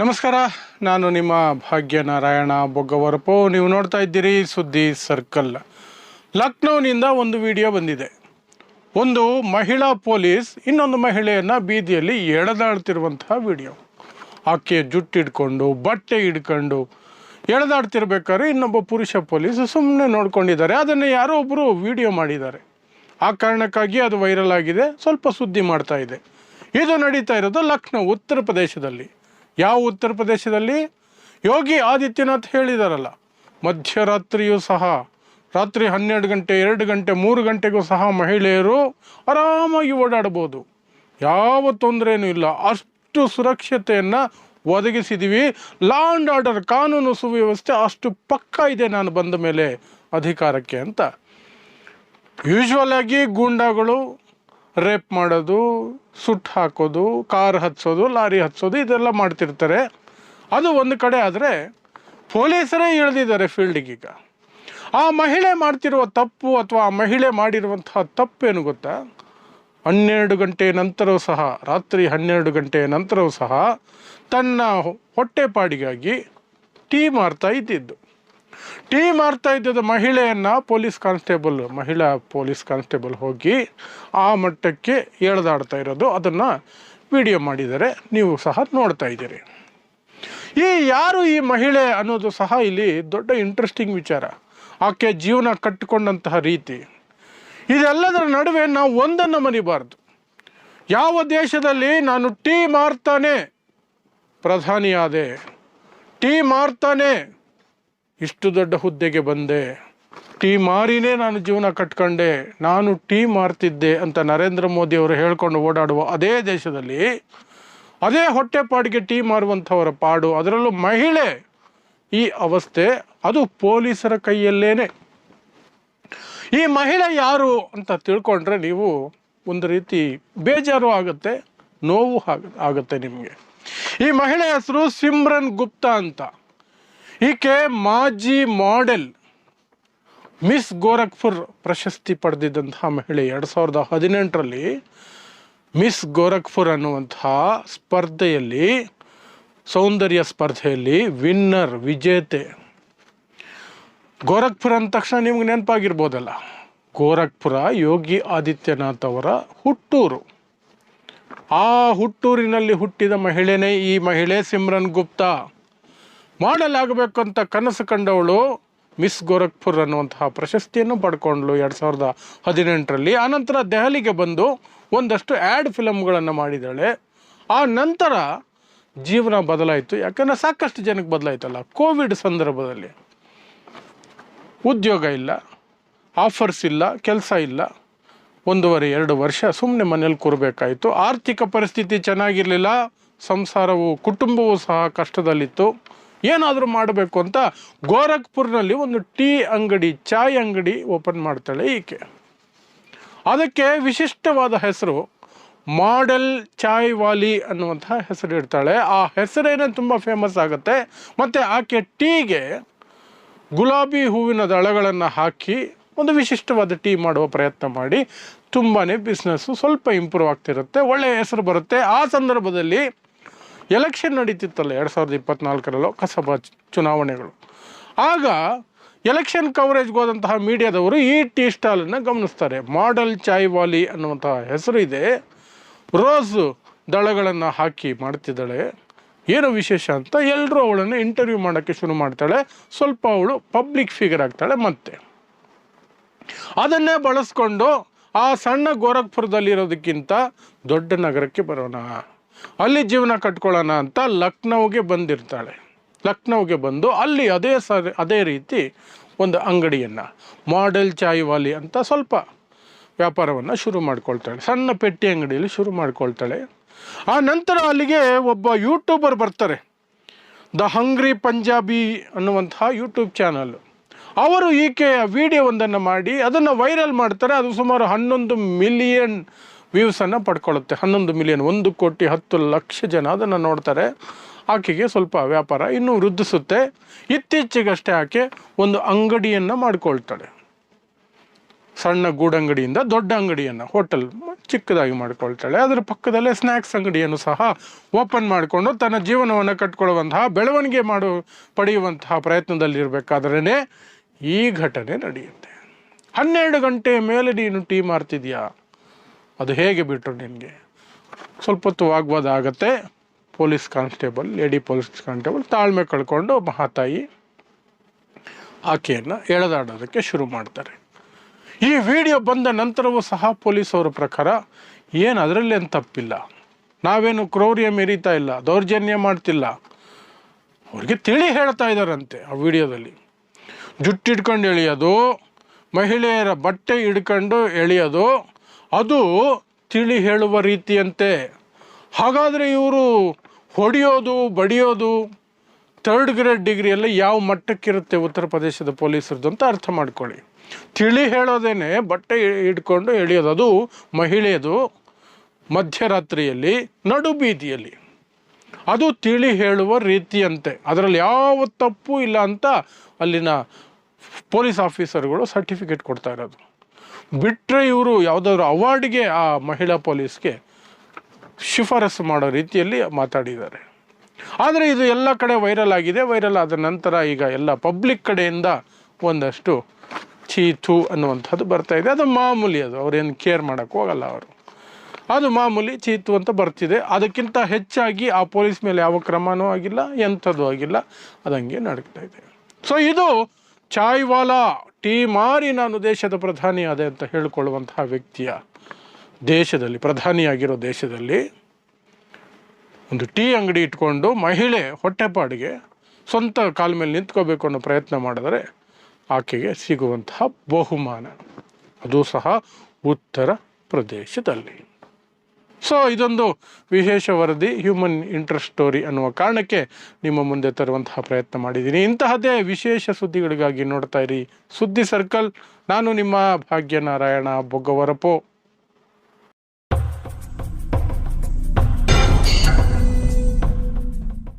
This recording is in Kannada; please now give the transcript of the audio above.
ನಮಸ್ಕಾರ, ನಾನು ನಿಮ್ಮ ಭಾಗ್ಯ ನಾರಾಯಣ ಬೊಗ್ಗವರಪು. ನೀವು ನೋಡ್ತಾ ಇದ್ದೀರಿ ಸುದ್ದಿ ಸರ್ಕಲ್. ಲಕ್ನೋನಿಂದ ಒಂದು ವಿಡಿಯೋ ಬಂದಿದೆ. ಒಂದು ಮಹಿಳಾ ಪೊಲೀಸ್ ಇನ್ನೊಂದು ಮಹಿಳೆಯನ್ನು ಬೀದಿಯಲ್ಲಿ ಎಳೆದಾಡ್ತಿರುವಂತಹ ವಿಡಿಯೋ. ಆಕೆಯ ಜುಟ್ಟಿಡ್ಕೊಂಡು ಬಟ್ಟೆ ಹಿಡ್ಕೊಂಡು ಎಳೆದಾಡ್ತಿರ್ಬೇಕಾದ್ರೆ ಇನ್ನೊಬ್ಬ ಪುರುಷ ಪೊಲೀಸ್ ಸುಮ್ಮನೆ ನೋಡ್ಕೊಂಡಿದ್ದಾರೆ. ಅದನ್ನು ಯಾರೋ ಒಬ್ಬರು ವಿಡಿಯೋ ಮಾಡಿದ್ದಾರೆ. ಆ ಕಾರಣಕ್ಕಾಗಿ ಅದು ವೈರಲ್ ಆಗಿದೆ. ಸ್ವಲ್ಪ ಸುದ್ದಿ ಮಾಡ್ತಾ ಇದೆ. ಇದು ನಡೀತಾ ಇರೋದು ಲಕ್ನೋ, ಉತ್ತರ ಪ್ರದೇಶದಲ್ಲಿ. ಯಾವ ಉತ್ತರ ಪ್ರದೇಶದಲ್ಲಿ? ಯೋಗಿ ಆದಿತ್ಯನಾಥ್ ಹೇಳಿದಾರಲ್ಲ, ಮಧ್ಯರಾತ್ರಿಯೂ ಸಹ, ರಾತ್ರಿ ಹನ್ನೆರಡು ಗಂಟೆ, ಎರಡು ಗಂಟೆ, ಮೂರು ಗಂಟೆಗೂ ಸಹ ಮಹಿಳೆಯರು ಆರಾಮಾಗಿ ಓಡಾಡ್ಬೋದು ಯಾವ ತೊಂದರೆಯೂ ಇಲ್ಲ. ಅಷ್ಟು ಸುರಕ್ಷತೆಯನ್ನು ಒದಗಿಸಿದ್ದೀವಿ ಲಾ ಆ್ಯಂಡ್ ಆರ್ಡರ್ ಕಾನೂನು ಸುವ್ಯವಸ್ಥೆ ಅಷ್ಟು ಪಕ್ಕ ಇದೆ ನಾನು ಬಂದ ಮೇಲೆ ಅಧಿಕಾರಕ್ಕೆ ಅಂತ. ಯೂಶ್ವಲ್ ಆಗಿ ಗೂಂಡಾಗಳು ರೇಪ್ ಮಾಡೋದು ಸುಟ್ಟು ಹಾಕೋದು, ಕಾರ್ ಹತ್ಸೋದು, ಲಾರಿ ಹತ್ಸೋದು, ಇದೆಲ್ಲ ಮಾಡ್ತಿರ್ತಾರೆ. ಅದು ಒಂದು ಕಡೆ ಆದರೆ ಪೊಲೀಸರೇ ಇಳಿದಿದ್ದಾರೆ ಫೀಲ್ಡಿಗೀಗ ಆ ಮಹಿಳೆ ಮಾಡ್ತಿರುವ ತಪ್ಪು ಅಥವಾ ಆ ಮಹಿಳೆ ಮಾಡಿರುವಂತಹ ತಪ್ಪೇನು ಗೊತ್ತಾ? ಹನ್ನೆರಡು ಗಂಟೆ ನಂತರವೂ ಸಹ, ರಾತ್ರಿ ಹನ್ನೆರಡು ಗಂಟೆ ನಂತರವೂ ಸಹ ತನ್ನ ಹೊಟ್ಟೆಪಾಡಿಗಾಗಿ ಟೀ ಮಾರ್ತಾ ಇದ್ದಿದ್ದು. ಟೀ ಮಾಡ್ತಾ ಇದ್ದದ ಮಹಿಳೆಯನ್ನು ಪೊಲೀಸ್ ಕಾನ್ಸ್ಟೇಬಲ್, ಮಹಿಳಾ ಪೊಲೀಸ್ ಕಾನ್ಸ್ಟೇಬಲ್ ಹೋಗಿ ಆ ಮಟ್ಟಕ್ಕೆ ಎಳೆದಾಡ್ತಾ ಇರೋದು. ಅದನ್ನು ವಿಡಿಯೋ ಮಾಡಿದರೆ ನೀವು ಸಹ ನೋಡ್ತಾ ಇದ್ದೀರಿ. ಈ ಯಾರು ಈ ಮಹಿಳೆ ಅನ್ನೋದು ಸಹ ಇಲ್ಲಿ ದೊಡ್ಡ ಇಂಟ್ರೆಸ್ಟಿಂಗ್ ವಿಚಾರ. ಆಕೆ ಜೀವನ ಕಟ್ಟಿಕೊಂಡಂತಹ ರೀತಿ. ಇದೆಲ್ಲದರ ನಡುವೆ ನಾವು ಒಂದನ್ನು ಮರಿಬಾರ್ದು. ಯಾವ ದೇಶದಲ್ಲಿ ನಾನು ಟೀ ಮಾರ್ತಾನೆ ಪ್ರಧಾನಿಯಾದೆ ಟೀ ಮಾರ್ತಾನೆ ಇಷ್ಟು ದೊಡ್ಡ ಹುದ್ದೆಗೆ ಬಂದೆ. ಟೀ ಮಾರಿನೇ ನಾನು ಜೀವನ ಕಟ್ಕೊಂಡೆ. ನಾನು ಟೀ ಮಾರ್ತಿದ್ದೆ ಅಂತ ನರೇಂದ್ರ ಮೋದಿ ಅವರು ಹೇಳ್ಕೊಂಡು ಓಡಾಡುವ ಅದೇ ದೇಶದಲ್ಲಿ ಅದೇ ಹೊಟ್ಟೆಪಾಡಿಗೆ ಟೀ ಮಾರುವಂಥವರ ಪಾಡು. ಅದರಲ್ಲೂ ಮಹಿಳೆ ಈ ಅವಸ್ಥೆ ಅದು ಪೊಲೀಸರ ಕೈಯಲ್ಲೇನೆ. ಈ ಮಹಿಳೆ ಯಾರು ಅಂತ ತಿಳ್ಕೊಂಡ್ರೆ ನೀವು ಒಂದು ರೀತಿ ಬೇಜಾರು ಆಗುತ್ತೆ, ನೋವು ಆಗುತ್ತೆ ನಿಮಗೆ. ಈ ಮಹಿಳೆ ಹೆಸರು ಸಿಮ್ರನ್ ಗುಪ್ತಾ ಅಂತ. ಈಕೆ ಮಾಜಿ ಮಾಡೆಲ್ ಮಿಸ್ ಗೋರಖ್ಪುರ್ ಪ್ರಶಸ್ತಿ ಪಡೆದಿದ್ದಂತಹ ಮಹಿಳೆ. ಎರಡು ಸಾವಿರದ ಹದಿನೆಂಟರಲ್ಲಿ ಮಿಸ್ ಗೋರಖ್ಪುರ್ ಅನ್ನುವಂತಹ ಸ್ಪರ್ಧೆಯಲ್ಲಿ, ಸೌಂದರ್ಯ ಸ್ಪರ್ಧೆಯಲ್ಲಿ ವಿನ್ನರ್, ವಿಜೇತೆ. ಗೋರಖ್ಪುರ ಅಂದ ತಕ್ಷಣ ನಿಮ್ಗೆ ನೆನಪಾಗಿರ್ಬೋದಲ್ಲ. ಗೋರಖ್ಪುರ ಯೋಗಿ ಆದಿತ್ಯನಾಥ್ ಅವರ ಹುಟ್ಟೂರು. ಆ ಹುಟ್ಟೂರಿನಲ್ಲಿ ಹುಟ್ಟಿದ ಮಹಿಳೆನೇ ಈ ಮಹಿಳೆ ಸಿಮ್ರನ್ ಗುಪ್ತಾ. ಮಾಡೆಲ್ ಆಗಬೇಕು ಅಂತ ಕನಸು ಕಂಡವಳು ಮಿಸ್ ಗೋರಖ್ಪುರ್ ಅನ್ನುವಂತಹ ಪ್ರಶಸ್ತಿಯನ್ನು ಪಡ್ಕೊಂಡ್ಳು ಎರಡು ಸಾವಿರದ ಹದಿನೆಂಟರಲ್ಲಿ. ಆನಂತರ ದೆಹಲಿಗೆ ಬಂದು ಒಂದಷ್ಟು ಆ್ಯಡ್ ಫಿಲಮ್ಗಳನ್ನು ಮಾಡಿದ್ದಾಳೆ. ಆ ನಂತರ ಜೀವನ ಬದಲಾಯಿತು. ಯಾಕಂದರೆ ಸಾಕಷ್ಟು ಜನಕ್ಕೆ ಬದಲಾಯಿತಲ್ಲ. ಕೋವಿಡ್ ಸಂದರ್ಭದಲ್ಲಿ ಉದ್ಯೋಗ ಇಲ್ಲ, ಆಫರ್ಸ್ ಇಲ್ಲ, ಕೆಲಸ ಇಲ್ಲ. ಒಂದೂವರೆ, ಎರಡು ವರ್ಷ ಸುಮ್ಮನೆ ಮನೇಲಿ ಕೂರಬೇಕಾಯಿತು. ಆರ್ಥಿಕ ಪರಿಸ್ಥಿತಿ ಚೆನ್ನಾಗಿರಲಿಲ್ಲ. ಸಂಸಾರವು ಕುಟುಂಬವೂ ಸಹ ಕಷ್ಟದಲ್ಲಿತ್ತು. ಏನಾದರೂ ಮಾಡಬೇಕು ಅಂತ ಗೋರಖ್ಪುರ್ನಲ್ಲಿ ಒಂದು ಟೀ ಅಂಗಡಿ, ಚಾಯ್ ಅಂಗಡಿ ಓಪನ್ ಮಾಡ್ತಾಳೆ ಈಕೆ. ಅದಕ್ಕೆ ವಿಶಿಷ್ಟವಾದ ಹೆಸರು ಮಾಡೆಲ್ ಚಾಯ್ ವಾಲಿ ಅನ್ನುವಂತಹ ಹೆಸರು ಇಡ್ತಾಳೆ. ಆ ಹೆಸರೇನೆ ತುಂಬ ಫೇಮಸ್ ಆಗುತ್ತೆ. ಮತ್ತು ಆಕೆ ಟೀಗೆ ಗುಲಾಬಿ ಹೂವಿನ ದಳಗಳನ್ನು ಹಾಕಿ ಒಂದು ವಿಶಿಷ್ಟವಾದ ಟೀ ಮಾಡುವ ಪ್ರಯತ್ನ ಮಾಡಿ ತುಂಬಾ ಬಿಸ್ನೆಸ್ಸು ಸ್ವಲ್ಪ ಇಂಪ್ರೂವ್ ಆಗ್ತಿರುತ್ತೆ. ಒಳ್ಳೆಯ ಹೆಸರು ಬರುತ್ತೆ. ಆ ಸಂದರ್ಭದಲ್ಲಿ ಎಲೆಕ್ಷನ್ ನಡೀತಿತ್ತಲ್ಲ ಎರಡು ಸಾವಿರದ ಇಪ್ಪತ್ನಾಲ್ಕರ ಲೋಕಸಭಾ ಚುನಾವಣೆಗಳು. ಆಗ ಎಲೆಕ್ಷನ್ ಕವರೇಜ್ಗೆ ಹೋದಂತಹ ಮೀಡಿಯಾದವರು ಈ ಟೀ ಸ್ಟಾಲನ್ನು ಗಮನಿಸ್ತಾರೆ. ಮಾಡೆಲ್ ಚಾಯ್ ವಾಲಿ ಅನ್ನುವಂತಹ ಹೆಸರು ಇದೆ ರೋಸು ದಳಗಳನ್ನು ಹಾಕಿ ಮಾಡ್ತಿದ್ದಾಳೆ. ಏನು ವಿಶೇಷ ಅಂತ ಎಲ್ಲರೂ ಅವಳನ್ನು ಇಂಟರ್ವ್ಯೂ ಮಾಡೋಕ್ಕೆ ಶುರು ಮಾಡ್ತಾಳೆ. ಸ್ವಲ್ಪ ಅವಳು ಪಬ್ಲಿಕ್ ಫಿಗರ್ ಆಗ್ತಾಳೆ ಮತ್ತೆ. ಅದನ್ನೇ ಬಳಸ್ಕೊಂಡು ಆ ಸಣ್ಣ ಗೋರಖ್ಪುರದಲ್ಲಿರೋದಕ್ಕಿಂತ ದೊಡ್ಡ ನಗರಕ್ಕೆ ಬರೋಣ. ಅಲ್ಲಿ ಜೀವನ ಕಟ್ಕೊಳ್ಳೋಣ ಅಂತ ಲಕ್ನೋಗೆ ಬಂದಿರ್ತಾಳೆ. ಲಕ್ನೋಗೆ ಬಂದು ಅಲ್ಲಿ ಅದೇ ಸರಿ, ಅದೇ ರೀತಿ ಒಂದು ಅಂಗಡಿಯನ್ನು ಮಾಡೆಲ್ ಚಾಯ್ ವಾಲಿ ಅಂತ ಸ್ವಲ್ಪ ವ್ಯಾಪಾರವನ್ನು ಶುರು ಮಾಡ್ಕೊಳ್ತಾಳೆ. ಸಣ್ಣ ಪೆಟ್ಟಿ ಅಂಗಡಿಯಲ್ಲಿ ಶುರು ಮಾಡ್ಕೊಳ್ತಾಳೆ. ಆ ನಂತರ ಅಲ್ಲಿಗೆ ಒಬ್ಬ ಯೂಟ್ಯೂಬರ್ ಬರ್ತಾರೆ. ದ ಹಂಗ್ರಿ ಪಂಜಾಬಿ ಅನ್ನುವಂತಹ ಯೂಟ್ಯೂಬ್ ಚಾನಲ್ ಅವರು ಈಕೆಯ ವಿಡಿಯೋ ಒಂದನ್ನು ಮಾಡಿ, ಅದನ್ನು ವೈರಲ್ ಮಾಡ್ತಾರೆ. ಅದು ಸುಮಾರು ಹನ್ನೊಂದು ಮಿಲಿಯನ್ ವ್ಯೂಸನ್ನು ಪಡ್ಕೊಳ್ಳುತ್ತೆ. ಹನ್ನೊಂದು ಮಿಲಿಯನ್ ಒಂದು ಕೋಟಿ ಹತ್ತು ಲಕ್ಷ ಜನ ಅದನ್ನು ನೋಡ್ತಾರೆ. ಆಕೆಗೆ ಸ್ವಲ್ಪ ವ್ಯಾಪಾರ ಇನ್ನೂ ವೃದ್ಧಿಸುತ್ತೆ. ಇತ್ತೀಚೆಗಷ್ಟೇ ಆಕೆ ಒಂದು ಅಂಗಡಿಯನ್ನು ಮಾಡಿಕೊಳ್ತಾಳೆ. ಸಣ್ಣ ಗೂಡಂಗಡಿಯಿಂದ ದೊಡ್ಡ ಅಂಗಡಿಯನ್ನು, ಹೋಟೆಲ್ ಚಿಕ್ಕದಾಗಿ ಮಾಡ್ಕೊಳ್ತಾಳೆ. ಅದರ ಪಕ್ಕದಲ್ಲೇ ಸ್ನ್ಯಾಕ್ಸ್ ಅಂಗಡಿಯನ್ನು ಸಹ ಓಪನ್ ಮಾಡಿಕೊಂಡು ತನ್ನ ಜೀವನವನ್ನು ಕಟ್ಕೊಳ್ಳುವಂತಹ, ಬೆಳವಣಿಗೆ ಮಾಡು, ಪಡೆಯುವಂತಹ ಪ್ರಯತ್ನದಲ್ಲಿರಬೇಕಾದ್ರೇ ಈ ಘಟನೆ ನಡೆಯುತ್ತೆ. ಹನ್ನೆರಡು ಗಂಟೆ ಮೇಲೆ ನೀನು ಟೀ ಮಾರ್ತಿದ್ಯಾ? ಅದು ಹೇಗೆ ಬಿಟ್ಟರು ನಿನಗೆ? ಸ್ವಲ್ಪ ಹೊತ್ತು ವಾಗ್ವಾದ ಆಗತ್ತೆ. Police constable lady police constable ತಾಳ್ಮೆ ಕಳ್ಕೊಂಡು ಮಹಾತಾಯಿ ಆಕೆಯನ್ನು ಎಳೆದಾಡೋದಕ್ಕೆ ಶುರು ಮಾಡ್ತಾರೆ. ಈ ವಿಡಿಯೋ ಬಂದ ನಂತರವೂ ಸಹ ಪೊಲೀಸವರ ಪ್ರಕಾರ ಏನು ಅದರಲ್ಲೇನು ತಪ್ಪಿಲ್ಲ. ನಾವೇನು ಕ್ರೌರ್ಯ ಮೆರೀತಾ ಇಲ್ಲ, ದೌರ್ಜನ್ಯ ಮಾಡ್ತಿಲ್ಲ. ಅವ್ರಿಗೆ ತಿಳಿ ಹೇಳ್ತಾ ಇದ್ದಾರಂತೆ ಆ ವಿಡಿಯೋದಲ್ಲಿ. ಜುಟ್ಟಿಟ್ಕೊಂಡು ಎಳೆಯೋದು, ಮಹಿಳೆಯರ ಬಟ್ಟೆ ಹಿಡ್ಕೊಂಡು ಎಳೆಯೋದು ಅದು ತಿಳಿ ಹೇಳುವ ರೀತಿಯಂತೆ. ಹಾಗಾದರೆ ಇವರು ಹೊಡೆಯೋದು, ಬಡಿಯೋದು ಥರ್ಡ್ ಗ್ರೇಡ್ ಡಿಗ್ರಿಯಲ್ಲಿ ಯಾವ ಮಟ್ಟಕ್ಕಿರುತ್ತೆ ಉತ್ತರ ಪ್ರದೇಶದ ಪೊಲೀಸರದ್ದು ಅಂತ ಅರ್ಥ ಮಾಡ್ಕೊಳ್ಳಿ. ತಿಳಿ ಹೇಳೋದೇನೆ ಬಟ್ಟೆ ಹಿಡ್ಕೊಂಡು ಎಳೆಯೋದು, ಅದು ಮಹಿಳೆಯದು ಮಧ್ಯರಾತ್ರಿಯಲ್ಲಿ, ನಡು ಬೀದಿಯಲ್ಲಿ. ಅದು ತಿಳಿ ಹೇಳುವ ರೀತಿಯಂತೆ. ಅದರಲ್ಲಿ ಯಾವ ತಪ್ಪು ಇಲ್ಲ ಅಂತ ಅಲ್ಲಿನ ಪೊಲೀಸ್ ಆಫೀಸರ್ಗಳು ಸರ್ಟಿಫಿಕೇಟ್ ಕೊಡ್ತಾ ಇರೋದು. ಬಿಟ್ಟರೆ ಇವರು ಯಾವುದಾದ್ರು ಅವಾರ್ಡ್ಗೆ ಆ ಮಹಿಳಾ ಪೊಲೀಸ್ಗೆ ಶಿಫಾರಸು ಮಾಡೋ ರೀತಿಯಲ್ಲಿ ಮಾತಾಡಿದ್ದಾರೆ. ಆದರೆ ಇದು ಎಲ್ಲ ಕಡೆ ವೈರಲ್ ಆಗಿದೆ. ವೈರಲ್ ಆದ ನಂತರ ಈಗ ಎಲ್ಲ ಪಬ್ಲಿಕ್ ಕಡೆಯಿಂದ ಒಂದಷ್ಟು ಚೀತು ಅನ್ನುವಂಥದ್ದು ಬರ್ತಾ ಇದೆ. ಅದು ಮಾಮೂಲಿ ಅದು. ಅವ್ರೇನು ಕೇರ್ ಮಾಡೋಕ್ಕೆ ಹೋಗಲ್ಲ ಅವರು. ಅದು ಮಾಮೂಲಿ ಚೀತು ಅಂತ ಬರ್ತಿದೆ. ಅದಕ್ಕಿಂತ ಹೆಚ್ಚಾಗಿ ಆ ಪೊಲೀಸ್ ಮೇಲೆ ಯಾವ ಕ್ರಮನೂ ಆಗಿಲ್ಲ, ಎಂಥದ್ದು ಆಗಿಲ್ಲ. ಅದಂಗೆ ನಡೀತಾ ಇದೆ. ಸೊ ಇದು ಚಾಯ್ವಾಲಾ ಟೀ ಮಾರಿ ನಾನು ದೇಶದ ಪ್ರಧಾನಿ ಆದೆ ಅಂತ ಹೇಳಿಕೊಳ್ಳುವಂತಹ ವ್ಯಕ್ತಿಯ ದೇಶದಲ್ಲಿ, ಪ್ರಧಾನಿಯಾಗಿರೋ ದೇಶದಲ್ಲಿ ಒಂದು ಟೀ ಅಂಗಡಿ ಇಟ್ಕೊಂಡು ಮಹಿಳೆ ಹೊಟ್ಟೆಪಾಡಿಗೆ ಸ್ವಂತ ಕಾಲ ಮೇಲೆ ನಿಂತ್ಕೋಬೇಕು ಅನ್ನೋ ಪ್ರಯತ್ನ ಮಾಡಿದರೆ ಆಕೆಗೆ ಸಿಗುವಂತಹ ಬಹುಮಾನ. ಅದು ಸಹ ಉತ್ತರ ಪ್ರದೇಶದಲ್ಲಿ. ಸೊ ಇದೊಂದು ವಿಶೇಷ ವರದಿ ಹ್ಯೂಮನ್ ಇಂಟ್ರೆಸ್ಟ್ ಸ್ಟೋರಿ ಅನ್ನುವ ಕಾರಣಕ್ಕೆ ನಿಮ್ಮ ಮುಂದೆ ತರುವಂತಹ ಪ್ರಯತ್ನ ಮಾಡಿದ್ದೀನಿ. ಇಂತಹದೇ ವಿಶೇಷ ಸುದ್ದಿಗಳಿಗಾಗಿ ನೋಡ್ತಾ ಇರಿ. ಸುದ್ದಿ ಸರ್ಕಲ್, ನಾನು ನಿಮ್ಮ ಭಾಗ್ಯನಾರಾಯಣ ಬೊಗ್ಗವರಪೋ.